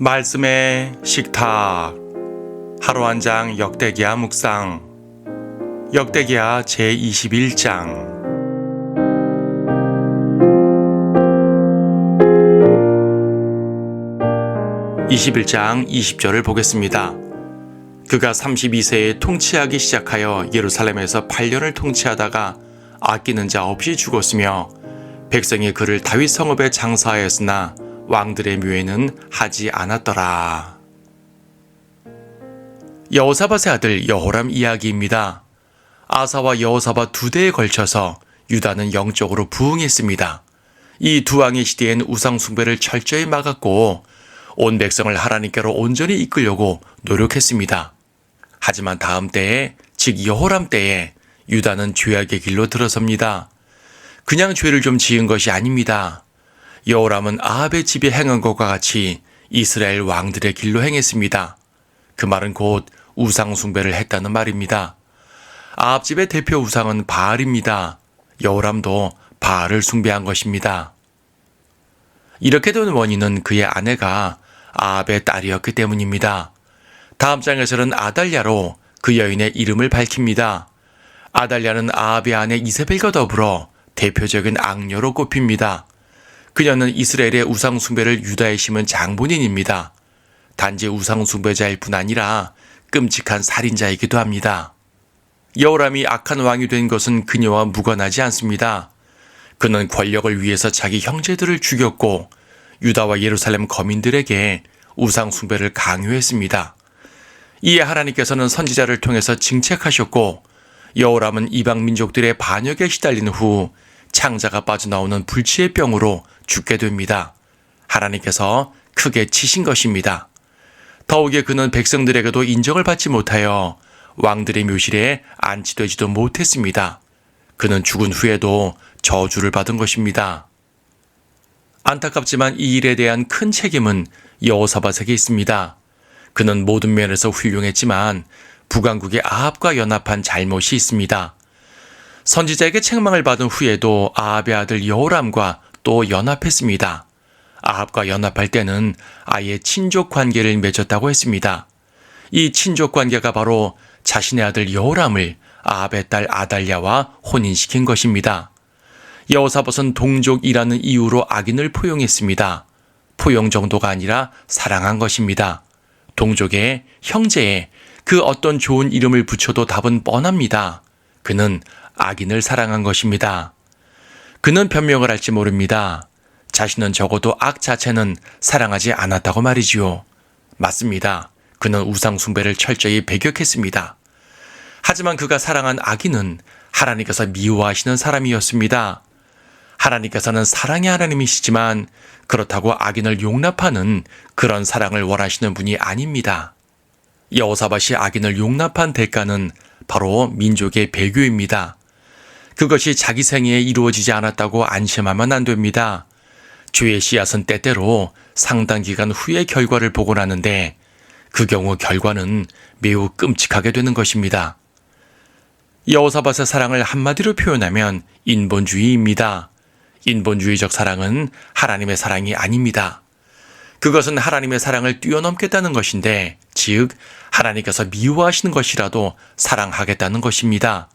말씀의 식탁. 하루 한 장 역대기야 묵상. 역대기야 제21장. 21장 20절을 보겠습니다. 그가 32세에 통치하기 시작하여 예루살렘에서 8년을 통치하다가 아끼는 자 없이 죽었으며 백성이 그를 다윗 성읍에 장사하였으나 왕들의 묘에는 하지 않았더라. 여호사밧의 아들 여호람 이야기입니다. 아사와 여호사밧 두 대에 걸쳐서 유다는 영적으로 부흥했습니다. 이 두 왕의 시대엔 우상 숭배를 철저히 막았고 온 백성을 하나님께로 온전히 이끌려고 노력했습니다. 하지만 다음 때에 즉 여호람 때에 유다는 죄악의 길로 들어섭니다. 그냥 죄를 좀 지은 것이 아닙니다. 여호람은 아합의 집에 행한 것과 같이 이스라엘 왕들의 길로 행했습니다. 그 말은 곧 우상 숭배를 했다는 말입니다. 아합 집의 대표 우상은 바알입니다. 여호람도 바알을 숭배한 것입니다. 이렇게 된 원인은 그의 아내가 아합의 딸이었기 때문입니다. 다음 장에서는 아달랴로 그 여인의 이름을 밝힙니다. 아달랴는 아합의 아내 이세벨과 더불어 대표적인 악녀로 꼽힙니다. 그녀는 이스라엘의 우상숭배를 유다에 심은 장본인입니다. 단지 우상숭배자일 뿐 아니라 끔찍한 살인자이기도 합니다. 여호람이 악한 왕이 된 것은 그녀와 무관하지 않습니다. 그는 권력을 위해서 자기 형제들을 죽였고 유다와 예루살렘 거민들에게 우상숭배를 강요했습니다. 이에 하나님께서는 선지자를 통해서 징책하셨고 여호람은 이방 민족들의 반역에 시달린 후 창자가 빠져나오는 불치의 병으로 죽게 됩니다. 하나님께서 크게 치신 것입니다. 더욱이 그는 백성들에게도 인정을 받지 못하여 왕들의 묘실에 안치되지도 못했습니다. 그는 죽은 후에도 저주를 받은 것입니다. 안타깝지만 이 일에 대한 큰 책임은 여호사밧에게 있습니다. 그는 모든 면에서 훌륭했지만 북왕국의 아합과 연합한 잘못이 있습니다. 선지자에게 책망을 받은 후에도 아합의 아들 여호람과 또 연합했습니다. 아합과 연합할 때는 아예 친족 관계를 맺었다고 했습니다. 이 친족 관계가 바로 자신의 아들 여호람을 아합의 딸 아달랴와 혼인시킨 것입니다. 여호사밧은 동족이라는 이유로 악인을 포용했습니다. 포용 정도가 아니라 사랑한 것입니다. 동족의 형제의 그 어떤 좋은 이름을 붙여도 답은 뻔합니다. 그는 악인을 사랑한 것입니다. 그는 변명을 할지 모릅니다. 자신은 적어도 악 자체는 사랑하지 않았다고 말이지요. 맞습니다. 그는 우상숭배를 철저히 배격했습니다. 하지만 그가 사랑한 악인은 하나님께서 미워하시는 사람이었습니다. 하나님께서는 사랑의 하나님이시지만 그렇다고 악인을 용납하는 그런 사랑을 원하시는 분이 아닙니다. 여호사밭이 악인을 용납한 대가는 바로 민족의 배교입니다. 그것이 자기 생애에 이루어지지 않았다고 안심하면 안 됩니다. 죄의 씨앗은 때때로 상당 기간 후의 결과를 보곤 하는데 그 경우 결과는 매우 끔찍하게 되는 것입니다. 여호사밭의 사랑을 한마디로 표현하면 인본주의입니다. 인본주의적 사랑은 하나님의 사랑이 아닙니다. 그것은 하나님의 사랑을 뛰어넘겠다는 것인데, 즉, 하나님께서 미워하시는 것이라도 사랑하겠다는 것입니다.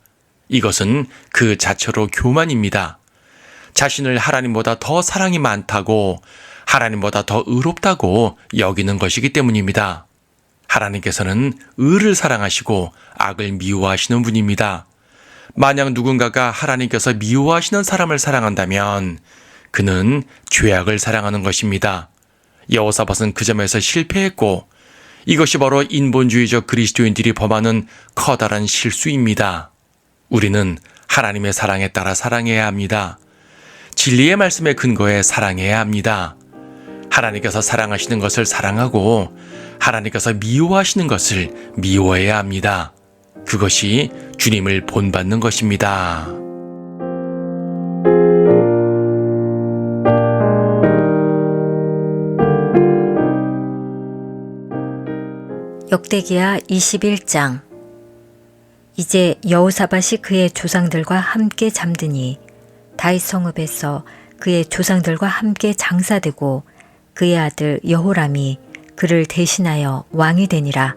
이것은 그 자체로 교만입니다. 자신을 하나님보다 더 사랑이 많다고, 하나님보다 더 의롭다고 여기는 것이기 때문입니다. 하나님께서는 의를 사랑하시고 악을 미워하시는 분입니다. 만약 누군가가 하나님께서 미워하시는 사람을 사랑한다면 그는 죄악을 사랑하는 것입니다. 여호사밧은 그 점에서 실패했고 이것이 바로 인본주의적 그리스도인들이 범하는 커다란 실수입니다. 우리는 하나님의 사랑에 따라 사랑해야 합니다. 진리의 말씀에 근거해 사랑해야 합니다. 하나님께서 사랑하시는 것을 사랑하고 하나님께서 미워하시는 것을 미워해야 합니다. 그것이 주님을 본받는 것입니다. 역대기야 21장 이제 여호사밧이 그의 조상들과 함께 잠드니 다윗 성읍에서 그의 조상들과 함께 장사되고 그의 아들 여호람이 그를 대신하여 왕이 되니라.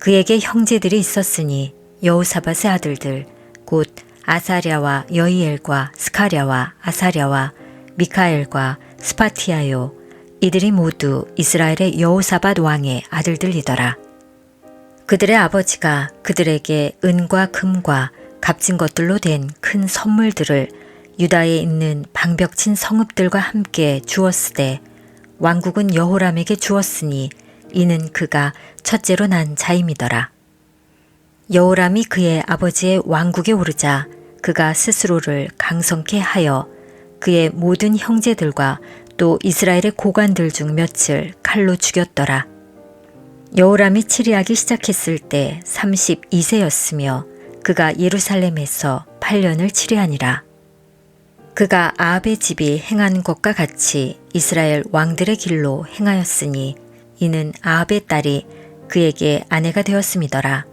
그에게 형제들이 있었으니 여호사밧의 아들들 곧 아사랴와 여이엘과 스카랴와 아사랴와 미카엘과 스파티아요 이들이 모두 이스라엘의 여호사밧 왕의 아들들이더라. 그들의 아버지가 그들에게 은과 금과 값진 것들로 된 큰 선물들을 유다에 있는 방벽친 성읍들과 함께 주었으되 왕국은 여호람에게 주었으니 이는 그가 첫째로 난 자임이더라. 여호람이 그의 아버지의 왕국에 오르자 그가 스스로를 강성케 하여 그의 모든 형제들과 또 이스라엘의 고관들 중 몇을 칼로 죽였더라. 여호람이 치리하기 시작했을 때 32세였으며 그가 예루살렘에서 8년을 치리하니라. 그가 아합의 집이 행한 것과 같이 이스라엘 왕들의 길로 행하였으니 이는 아합의 딸이 그에게 아내가 되었음이더라.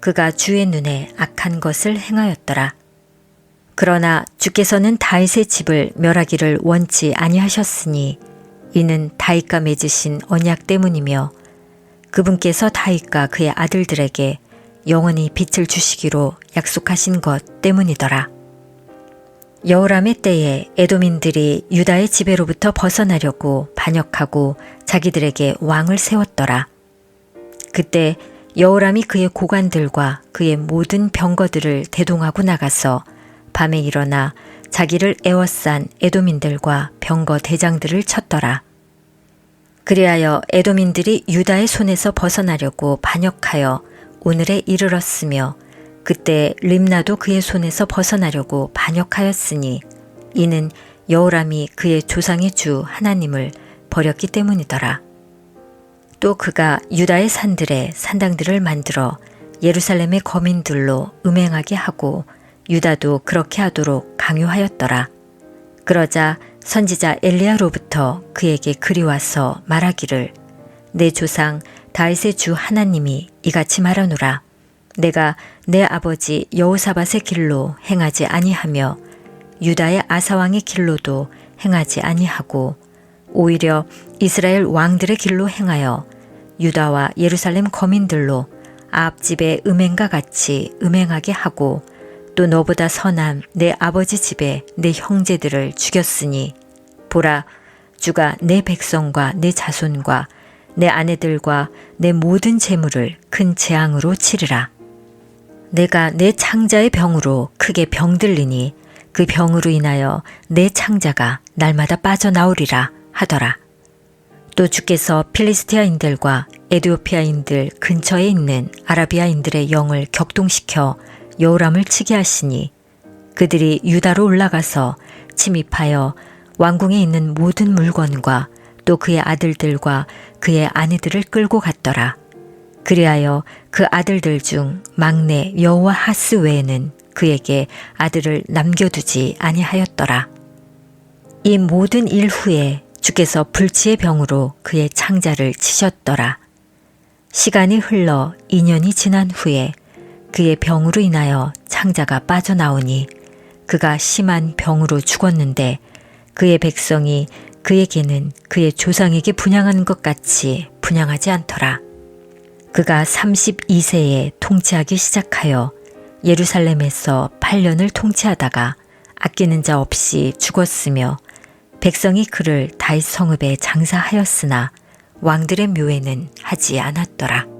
그가 주의 눈에 악한 것을 행하였더라. 그러나 주께서는 다윗의 집을 멸하기를 원치 아니하셨으니 이는 다윗과 맺으신 언약 때문이며 그분께서 다윗과 그의 아들들에게 영원히 빛을 주시기로 약속하신 것 때문이더라. 여호람의 때에 에도민들이 유다의 지배로부터 벗어나려고 반역하고 자기들에게 왕을 세웠더라. 그때 여호람이 그의 고관들과 그의 모든 병거들을 대동하고 나가서 밤에 일어나 자기를 애워싼 에도민들과 병거 대장들을 쳤더라. 그리하여 에도민들이 유다의 손에서 벗어나려고 반역하여 오늘에 이르렀으며 그때 림나도 그의 손에서 벗어나려고 반역하였으니 이는 여호람이 그의 조상의 주 하나님을 버렸기 때문이더라. 또 그가 유다의 산들에 산당들을 만들어 예루살렘의 거민들로 음행하게 하고 유다도 그렇게 하도록 강요하였더라. 그러자 선지자 엘리야로부터 그에게 글이 와서 말하기를 내 조상 다윗의 주 하나님이 이같이 말하노라. 내가 내 아버지 여호사밧의 길로 행하지 아니하며 유다의 아사왕의 길로도 행하지 아니하고 오히려 이스라엘 왕들의 길로 행하여 유다와 예루살렘 거민들로 아합집의 음행과 같이 음행하게 하고 또 너보다 선한 내 아버지 집에 내 형제들을 죽였으니 보라 주가 내 백성과 내 자손과 내 아내들과 내 모든 재물을 큰 재앙으로 치르라. 내가 내 창자의 병으로 크게 병들리니 그 병으로 인하여 내 창자가 날마다 빠져나오리라 하더라. 또 주께서 필리스티아인들과 에디오피아인들 근처에 있는 아라비아인들의 영을 격동시켜 여호람을 치게 하시니 그들이 유다로 올라가서 침입하여 왕궁에 있는 모든 물건과 또 그의 아들들과 그의 아내들을 끌고 갔더라. 그리하여 그 아들들 중 막내 여호와 하스 외에는 그에게 아들을 남겨두지 아니하였더라. 이 모든 일 후에 주께서 불치의 병으로 그의 창자를 치셨더라. 시간이 흘러 2년이 지난 후에 그의 병으로 인하여 창자가 빠져나오니 그가 심한 병으로 죽었는데 그의 백성이 그에게는 그의 조상에게 분양한 것 같이 분양하지 않더라. 그가 32세에 통치하기 시작하여 예루살렘에서 8년을 통치하다가 아끼는 자 없이 죽었으며 백성이 그를 다윗 성읍에 장사하였으나 왕들의 묘에는 하지 않았더라.